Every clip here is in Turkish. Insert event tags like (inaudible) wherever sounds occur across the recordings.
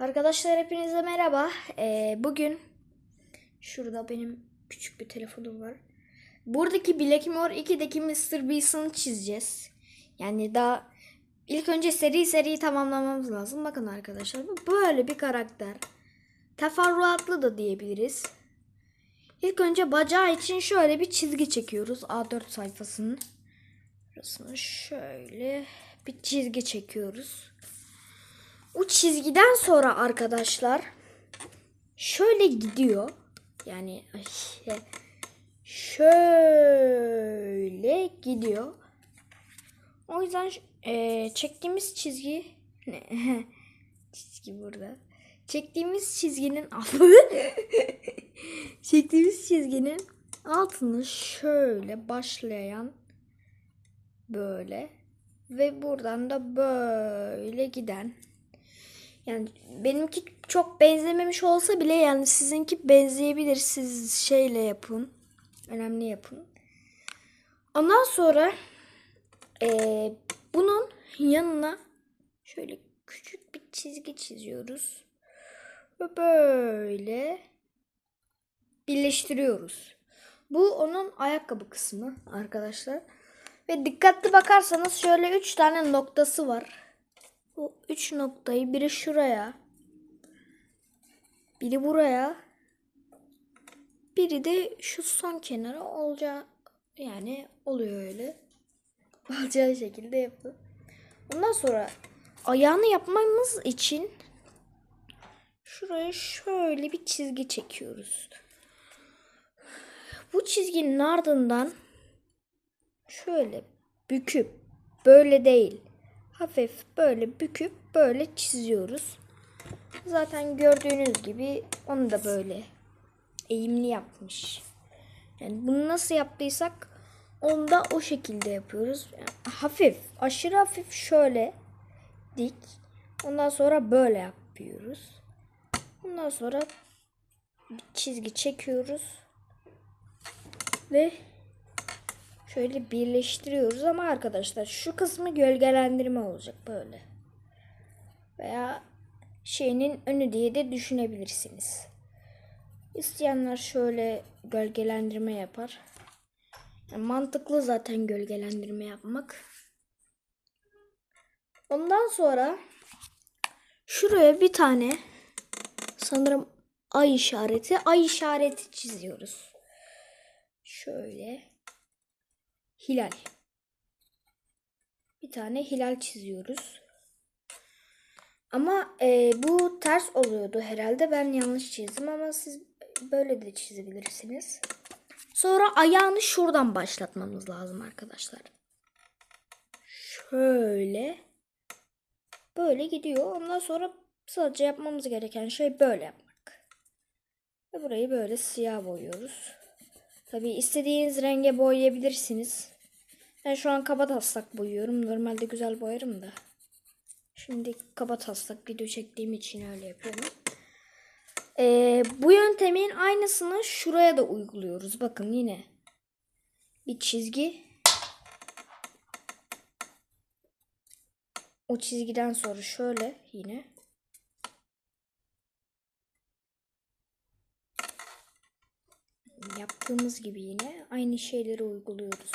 Arkadaşlar hepinize merhaba. Ee, bugün şurada benim küçük bir telefonum var. Buradaki Blackmore 2'deki Mr. Beast'ını çizeceğiz. Yani daha ilk önce seri seri tamamlamamız lazım. Bakın arkadaşlar bu böyle bir karakter. Teferruatlı da diyebiliriz. İlk önce bacağı için şöyle bir çizgi çekiyoruz. A4 sayfasının. Burasına şöyle bir çizgi çekiyoruz. O çizgiden sonra arkadaşlar şöyle gidiyor. Yani ay, e, şöyle gidiyor. O yüzden e, çektiğimiz çizgi ne? (laughs) çizgi burada. Çektiğimiz çizginin (laughs) çektiğimiz çizginin altını şöyle başlayan böyle ve buradan da böyle giden yani benimki çok benzememiş olsa bile yani sizinki benzeyebilir. Siz şeyle yapın. Önemli yapın. Ondan sonra eee, bunun yanına şöyle küçük bir çizgi çiziyoruz. Ve böyle birleştiriyoruz. Bu onun ayakkabı kısmı arkadaşlar. Ve dikkatli bakarsanız şöyle üç tane noktası var. Bu üç noktayı biri şuraya, biri buraya, biri de şu son kenara olacağı yani oluyor öyle. (laughs) Olacağı şekilde yapın. Ondan sonra ayağını yapmamız için şuraya şöyle bir çizgi çekiyoruz. Bu çizginin ardından şöyle büküp böyle değil hafif böyle büküp böyle çiziyoruz. Zaten gördüğünüz gibi onu da böyle eğimli yapmış. Yani bunu nasıl yaptıysak onu da o şekilde yapıyoruz. Yani hafif, aşırı hafif şöyle dik. Ondan sonra böyle yapıyoruz. Ondan sonra bir çizgi çekiyoruz. Ve şöyle birleştiriyoruz ama arkadaşlar şu kısmı gölgelendirme olacak böyle. Veya şeyinin önü diye de düşünebilirsiniz. İsteyenler şöyle gölgelendirme yapar. Yani mantıklı zaten gölgelendirme yapmak. Ondan sonra şuraya bir tane sanırım ay işareti, ay işareti çiziyoruz. Şöyle hilal. Bir tane hilal çiziyoruz. Ama e, bu ters oluyordu herhalde. Ben yanlış çizdim ama siz böyle de çizebilirsiniz. Sonra ayağını şuradan başlatmamız lazım arkadaşlar. Şöyle. Böyle gidiyor. Ondan sonra sadece yapmamız gereken şey böyle yapmak. Ve burayı böyle siyah boyuyoruz. Tabi istediğiniz renge boyayabilirsiniz. Ben şu an kaba taslak boyuyorum. Normalde güzel boyarım da. Şimdi kaba taslak video çektiğim için öyle yapıyorum. Ee, bu yöntemin aynısını şuraya da uyguluyoruz. Bakın yine bir çizgi. O çizgiden sonra şöyle yine. Yaptığımız gibi yine aynı şeyleri uyguluyoruz.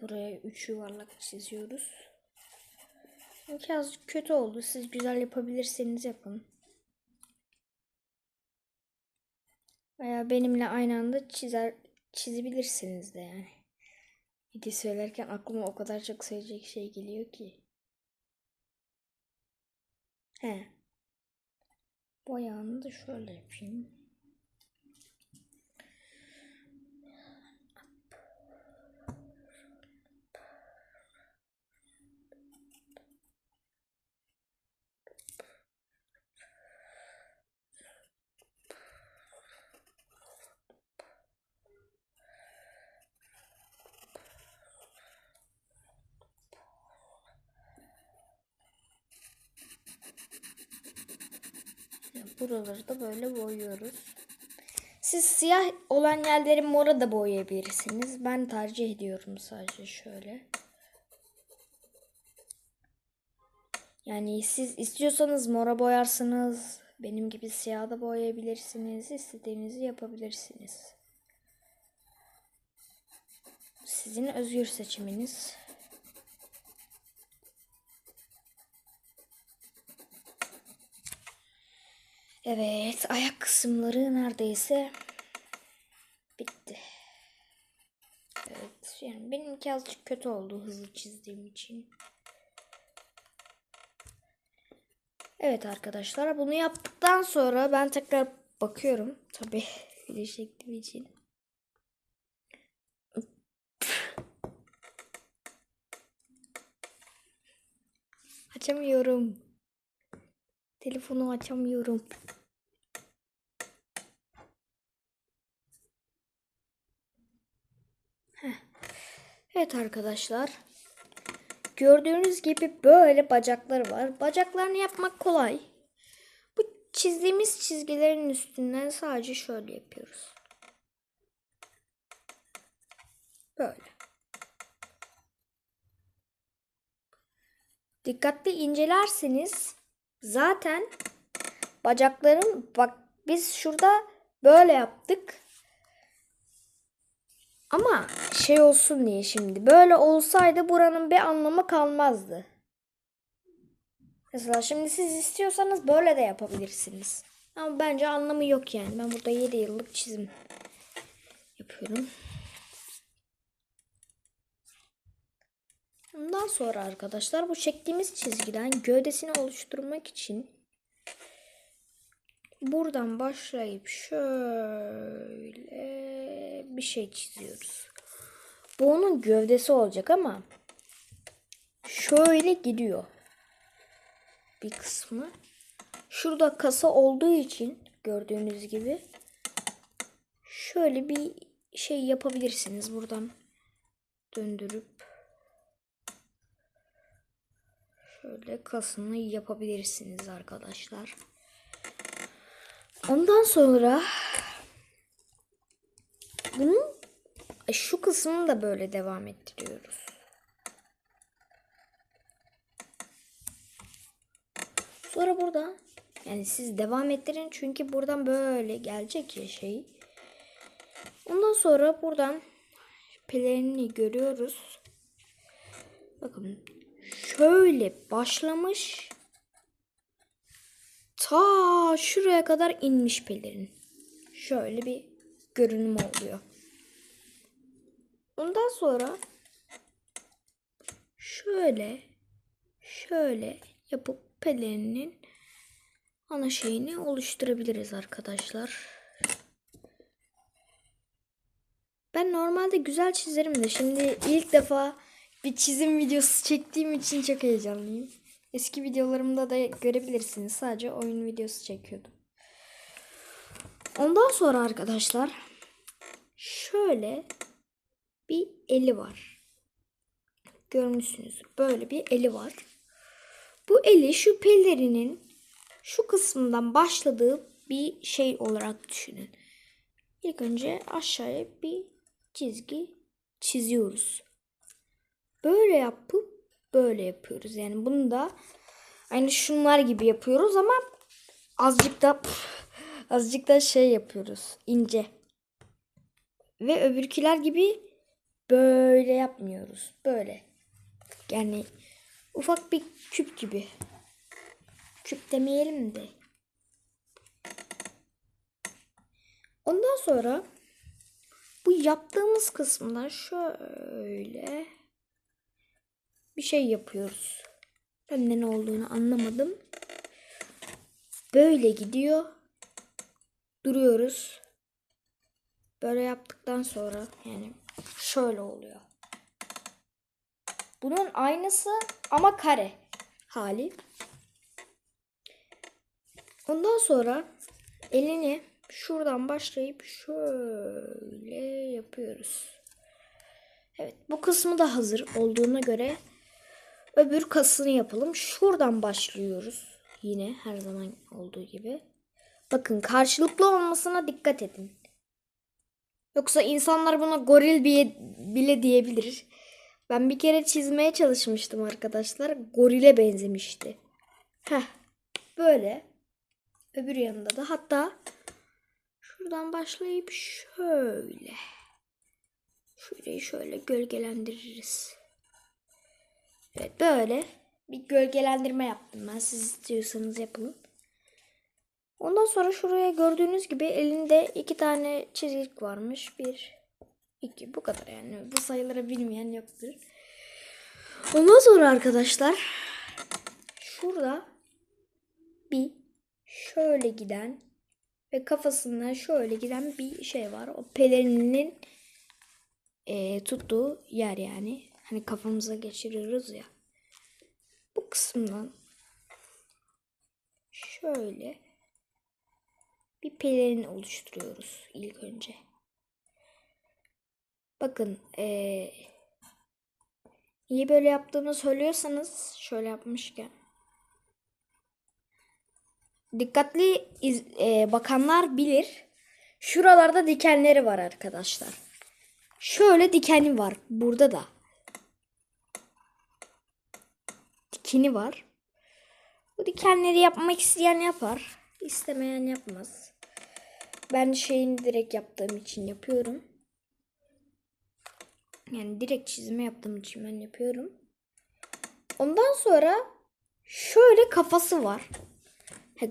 Buraya üç yuvarlak çiziyoruz. Biraz kötü oldu. Siz güzel yapabilirseniz yapın. Veya benimle aynı anda çizer çizebilirsiniz de yani. Video söylerken aklıma o kadar çok söyleyecek şey geliyor ki. He. Bu ayağını da şöyle yapayım. Buraları da böyle boyuyoruz. Siz siyah olan yerleri mora da boyayabilirsiniz. Ben tercih ediyorum sadece şöyle. Yani siz istiyorsanız mora boyarsınız. Benim gibi siyah da boyayabilirsiniz. İstediğinizi yapabilirsiniz. Sizin özgür seçiminiz. Evet, ayak kısımları neredeyse bitti. Evet, yani benimki azıcık kötü oldu hızlı çizdiğim için. Evet arkadaşlar, bunu yaptıktan sonra ben tekrar bakıyorum. Tabii (laughs) video çektiğim için. Açamıyorum. Telefonu açamıyorum. Heh. Evet arkadaşlar. Gördüğünüz gibi böyle bacakları var. Bacaklarını yapmak kolay. Bu çizdiğimiz çizgilerin üstünden sadece şöyle yapıyoruz. Böyle. Dikkatli incelerseniz zaten bacakların bak biz şurada böyle yaptık. Ama şey olsun diye şimdi böyle olsaydı buranın bir anlamı kalmazdı. Mesela şimdi siz istiyorsanız böyle de yapabilirsiniz. Ama bence anlamı yok yani. Ben burada 7 yıllık çizim yapıyorum. Ondan sonra arkadaşlar bu çektiğimiz çizgiden gövdesini oluşturmak için buradan başlayıp şöyle bir şey çiziyoruz. Bu onun gövdesi olacak ama şöyle gidiyor bir kısmı. Şurada kasa olduğu için gördüğünüz gibi şöyle bir şey yapabilirsiniz buradan döndürüp Şöyle kasını yapabilirsiniz arkadaşlar. Ondan sonra bunun e, şu kısmını da böyle devam ettiriyoruz. Sonra burada yani siz devam ettirin çünkü buradan böyle gelecek ya şey. Ondan sonra buradan pelerini görüyoruz. Bakın şöyle başlamış. Ta şuraya kadar inmiş pelerin. Şöyle bir görünüm oluyor. Ondan sonra şöyle şöyle yapıp pelerinin ana şeyini oluşturabiliriz arkadaşlar. Ben normalde güzel çizerim de şimdi ilk defa bir çizim videosu çektiğim için çok heyecanlıyım. Eski videolarımda da görebilirsiniz. Sadece oyun videosu çekiyordum. Ondan sonra arkadaşlar şöyle bir eli var. Görmüşsünüz. Böyle bir eli var. Bu eli şu pelerinin şu kısmından başladığı bir şey olarak düşünün. İlk önce aşağıya bir çizgi çiziyoruz. Böyle yapıp böyle yapıyoruz. Yani bunu da aynı şunlar gibi yapıyoruz ama azıcık da (laughs) azıcık da şey yapıyoruz. ince. Ve öbürküler gibi böyle yapmıyoruz. Böyle. Yani ufak bir küp gibi. Küp demeyelim de. Ondan sonra bu yaptığımız kısımdan şöyle bir şey yapıyoruz. Ben de ne olduğunu anlamadım. Böyle gidiyor. Duruyoruz. Böyle yaptıktan sonra yani şöyle oluyor. Bunun aynısı ama kare hali. Ondan sonra elini şuradan başlayıp şöyle yapıyoruz. Evet bu kısmı da hazır olduğuna göre öbür kasını yapalım. Şuradan başlıyoruz. Yine her zaman olduğu gibi. Bakın karşılıklı olmasına dikkat edin. Yoksa insanlar buna goril bile, diyebilir. Ben bir kere çizmeye çalışmıştım arkadaşlar. Gorile benzemişti. Heh. Böyle. Öbür yanında da hatta şuradan başlayıp şöyle. Şurayı şöyle gölgelendiririz. Evet böyle bir gölgelendirme yaptım ben. Siz istiyorsanız yapın. Ondan sonra şuraya gördüğünüz gibi elinde iki tane çizik varmış. Bir, iki bu kadar yani. Bu sayıları bilmeyen yoktur. Ondan sonra arkadaşlar şurada bir şöyle giden ve kafasından şöyle giden bir şey var. O pelerinin e, tuttuğu yer yani. Hani kafamıza geçiriyoruz ya. Bu kısımdan şöyle bir pelerin oluşturuyoruz ilk önce. Bakın ee, niye böyle yaptığımı söylüyorsanız şöyle yapmışken dikkatli iz- ee, bakanlar bilir. Şuralarda dikenleri var arkadaşlar. Şöyle dikeni var burada da. Dikeni var. Bu dikenleri yapmak isteyen yapar. istemeyen yapmaz. Ben şeyini direkt yaptığım için yapıyorum. Yani direkt çizme yaptığım için ben yapıyorum. Ondan sonra şöyle kafası var.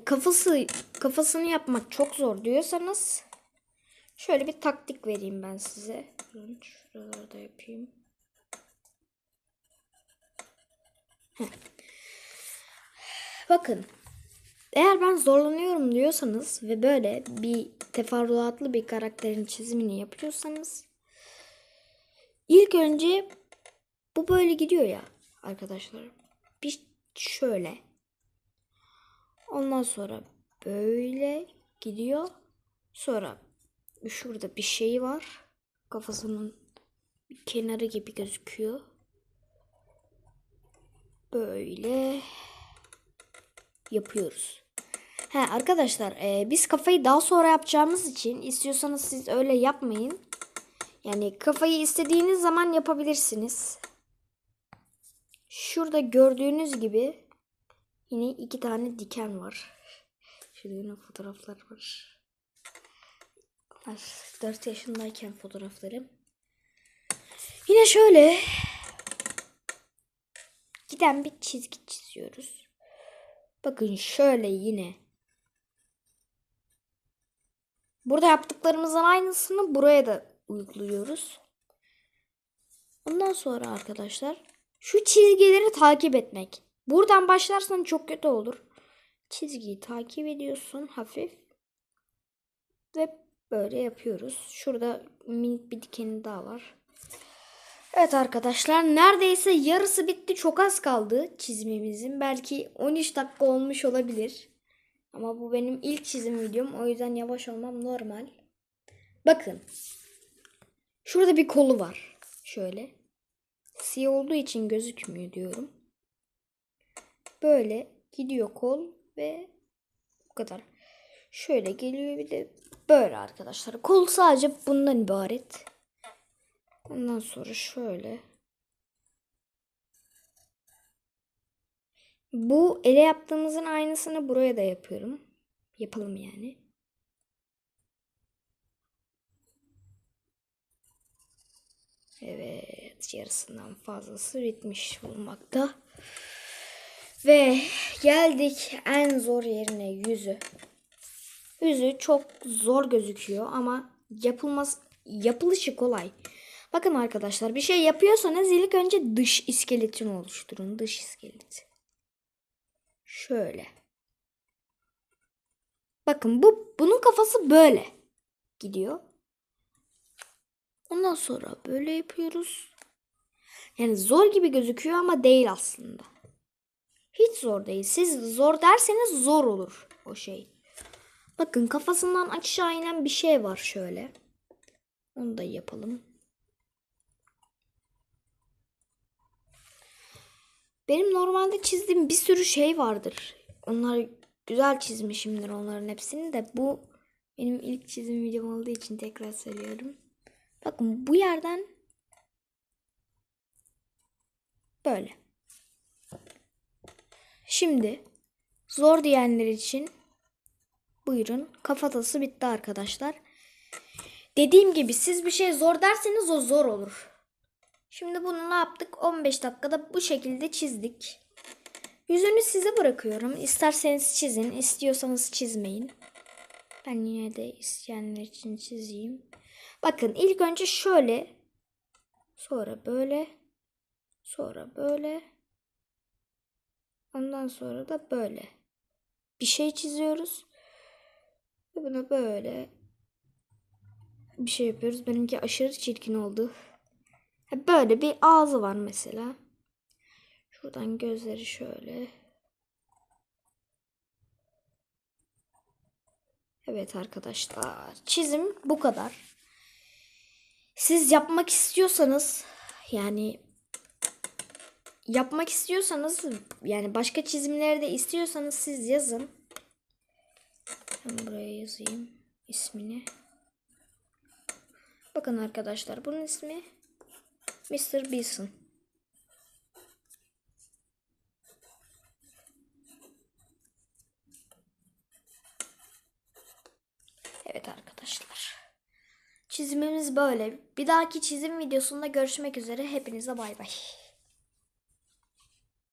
Kafası kafasını yapmak çok zor diyorsanız şöyle bir taktik vereyim ben size. Şuralarda yapayım. Heh. (laughs) Bakın eğer ben zorlanıyorum diyorsanız ve böyle bir teferruatlı bir karakterin çizimini yapıyorsanız ilk önce bu böyle gidiyor ya arkadaşlar. Bir şöyle. Ondan sonra böyle gidiyor. Sonra şurada bir şey var. Kafasının kenarı gibi gözüküyor. Böyle yapıyoruz. He arkadaşlar e, biz kafayı daha sonra yapacağımız için istiyorsanız siz öyle yapmayın. Yani kafayı istediğiniz zaman yapabilirsiniz. Şurada gördüğünüz gibi yine iki tane diken var. Şurada yine fotoğraflar var. Bunlar 4 yaşındayken fotoğraflarım. Yine şöyle giden bir çizgi çiziyoruz. Bakın şöyle yine. Burada yaptıklarımızın aynısını buraya da uyguluyoruz. Ondan sonra arkadaşlar şu çizgileri takip etmek. Buradan başlarsan çok kötü olur. Çizgiyi takip ediyorsun hafif. Ve böyle yapıyoruz. Şurada minik bir dikeni daha var. Evet arkadaşlar neredeyse yarısı bitti. Çok az kaldı çizimimizin. Belki 13 dakika olmuş olabilir. Ama bu benim ilk çizim videom. O yüzden yavaş olmam normal. Bakın. Şurada bir kolu var. Şöyle. Siyah olduğu için gözükmüyor diyorum. Böyle gidiyor kol ve bu kadar. Şöyle geliyor bir de böyle arkadaşlar. Kol sadece bundan ibaret. Ondan sonra şöyle. Bu ele yaptığımızın aynısını buraya da yapıyorum. Yapalım yani. Evet, yarısından fazlası bitmiş bulunmakta. Ve geldik en zor yerine yüzü. Yüzü çok zor gözüküyor ama yapılması yapılışı kolay. Bakın arkadaşlar bir şey yapıyorsanız ilk önce dış iskeletini oluşturun. Dış iskeleti. Şöyle. Bakın bu bunun kafası böyle gidiyor. Ondan sonra böyle yapıyoruz. Yani zor gibi gözüküyor ama değil aslında. Hiç zor değil. Siz zor derseniz zor olur o şey. Bakın kafasından aşağı inen bir şey var şöyle. Onu da yapalım. Benim normalde çizdiğim bir sürü şey vardır. Onlar güzel çizmişimdir onların hepsini de bu benim ilk çizim videom olduğu için tekrar söylüyorum. Bakın bu yerden böyle. Şimdi zor diyenler için buyurun kafatası bitti arkadaşlar. Dediğim gibi siz bir şey zor derseniz o zor olur. Şimdi bunu ne yaptık? 15 dakikada bu şekilde çizdik. Yüzünü size bırakıyorum. İsterseniz çizin, istiyorsanız çizmeyin. Ben yine de isteyenler için çizeyim. Bakın ilk önce şöyle, sonra böyle, sonra böyle, ondan sonra da böyle. Bir şey çiziyoruz. Ve buna böyle bir şey yapıyoruz. Benimki aşırı çirkin oldu. Böyle bir ağzı var mesela. Şuradan gözleri şöyle. Evet arkadaşlar. Çizim bu kadar. Siz yapmak istiyorsanız yani yapmak istiyorsanız yani başka çizimleri de istiyorsanız siz yazın. Ben buraya yazayım ismini. Bakın arkadaşlar bunun ismi Mr. Beeson. Evet arkadaşlar. Çizimimiz böyle. Bir dahaki çizim videosunda görüşmek üzere. Hepinize bay bay.